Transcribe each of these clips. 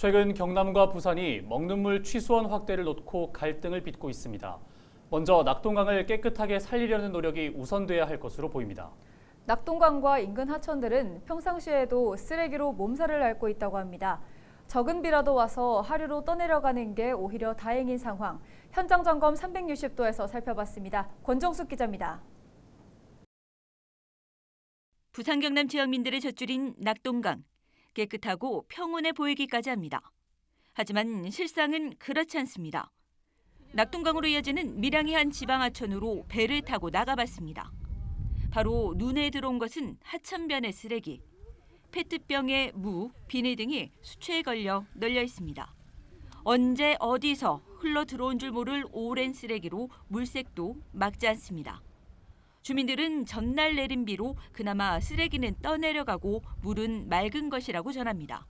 최근 경남과 부산이 먹는 물 취수원 확대를 놓고 갈등을 빚고 있습니다. 먼저 낙동강을 깨끗하게 살리려는 노력이 우선돼야 할 것으로 보입니다. 낙동강과 인근 하천들은 평상시에도 쓰레기로 몸살을 앓고 있다고 합니다. 적은 비라도 와서 하류로 떠내려가는 게 오히려 다행인 상황. 현장 점검 360도에서 살펴봤습니다. 권정숙 기자입니다. 부산 경남 지역민들의 젖줄인 낙동강. 깨끗하고 평온해 보이기까지 합니다. 하지만 실상은 그렇지 않습니다. 낙동강으로 이어지는 밀양의 한 지방 하천으로 배를 타고 나가봤습니다. 바로 눈에 들어온 것은 하천변의 쓰레기. 페트병에 무, 비닐 등이 수초에 걸려 널려 있습니다. 언제 어디서 흘러 들어온 줄 모를 오랜 쓰레기로 물색도 막지 않습니다. 주민들은 전날 내린 비로 그나마 쓰레기는 떠내려가고 물은 맑은 것이라고 전합니다.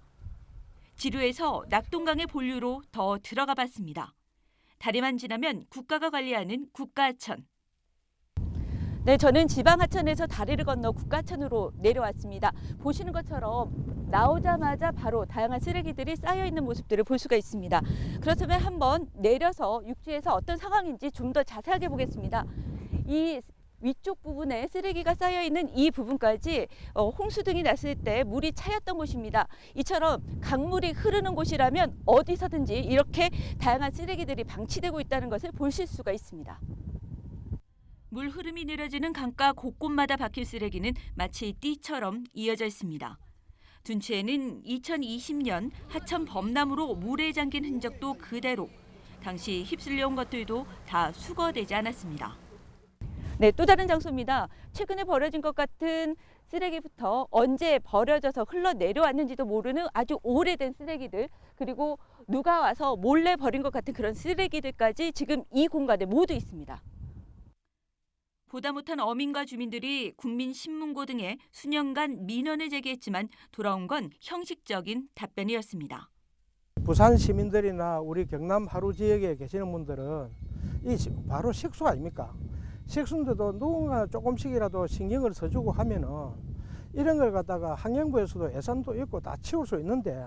지루해서 낙동강의 본류로 더 들어가 봤습니다. 다리만 지나면 국가가 관리하는 국가하천. 네, 저는 지방하천에서 다리를 건너 국가하천으로 내려왔습니다. 보시는 것처럼 나오자마자 바로 다양한 쓰레기들이 쌓여 있는 모습들을 볼 수가 있습니다. 그렇다면 한번 내려서 육지에서 어떤 상황인지 좀 더 자세하게 보겠습니다. 이 위쪽 부분에 쓰레기가 쌓여 있는 이 부분까지 어, 홍수 등이 났을 때 물이 차였던 곳입니다. 이처럼 강물이 흐르는 곳이라면 어디서든지 이렇게 다양한 쓰레기들이 방치되고 있다는 것을 보실 수가 있습니다. 물 흐름이 느려지는 강가 곳곳마다 박힌 쓰레기는 마치 띠처럼 이어져 있습니다. 둔치에는 2020년 하천 범람으로 물에 잠긴 흔적도 그대로 당시 휩쓸려온 것들도 다 수거되지 않았습니다. 네, 또 다른 장소입니다. 최근에 버려진 것 같은 쓰레기부터 언제 버려져서 흘러 내려왔는지도 모르는 아주 오래된 쓰레기들 그리고 누가 와서 몰래 버린 것 같은 그런 쓰레기들까지 지금 이 공간에 모두 있습니다. 보다 못한 어민과 주민들이 국민신문고 등에 수년간 민원을 제기했지만 돌아온 건 형식적인 답변이었습니다. 부산 시민들이나 우리 경남 하루 지역에 계시는 분들은 이 시- 바로 식수 아닙니까? 식수인데도 누군가 조금씩이라도 신경을 써주고 하면은 이런 걸 갖다가 환경부에서도 예산도 있고 다 치울 수 있는데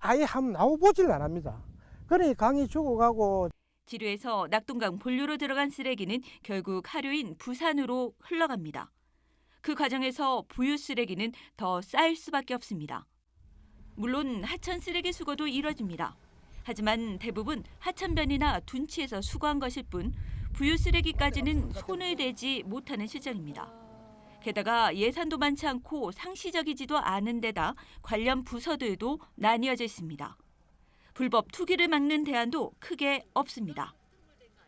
아예 한번 나와보질 안 합니다. 그러니 강이 죽어가고 지류에서 낙동강 본류로 들어간 쓰레기는 결국 하류인 부산으로 흘러갑니다. 그 과정에서 부유 쓰레기는 더 쌓일 수밖에 없습니다. 물론 하천 쓰레기 수거도 이뤄집니다. 하지만 대부분 하천변이나 둔치에서 수거한 것일 뿐 부유 쓰레기까지는 손을 대지 못하는 실정입니다. 게다가 예산도 많지 않고 상시적이지도 않은 데다 관련 부서들도 나뉘어져 있습니다. 불법 투기를 막는 대안도 크게 없습니다.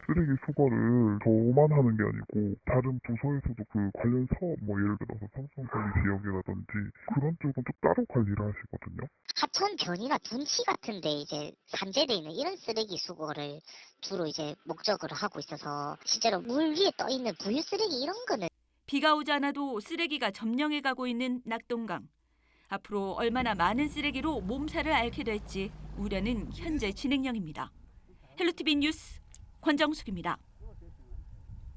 쓰레기 수거를 저만 하는 게 아니고 다른 부서에서도 그 관련 사업 뭐 예를 들어서 삼성관리 지역이라든지 그런 쪽은 또 따로 관리를 하시거든요. 하천 변이나 둔치 같은데 이제 산재돼 있는 이런 쓰레기 수거를 주로 이제 목적으로 하고 있어서 실제로 물 위에 떠 있는 부유 쓰레기 이런 거는 비가 오지 않아도 쓰레기가 점령해 가고 있는 낙동강. 앞으로 얼마나 많은 쓰레기로 몸살을 앓게 될지 우려는 현재 진행형입니다. 헬로티비 뉴스 권정숙입니다.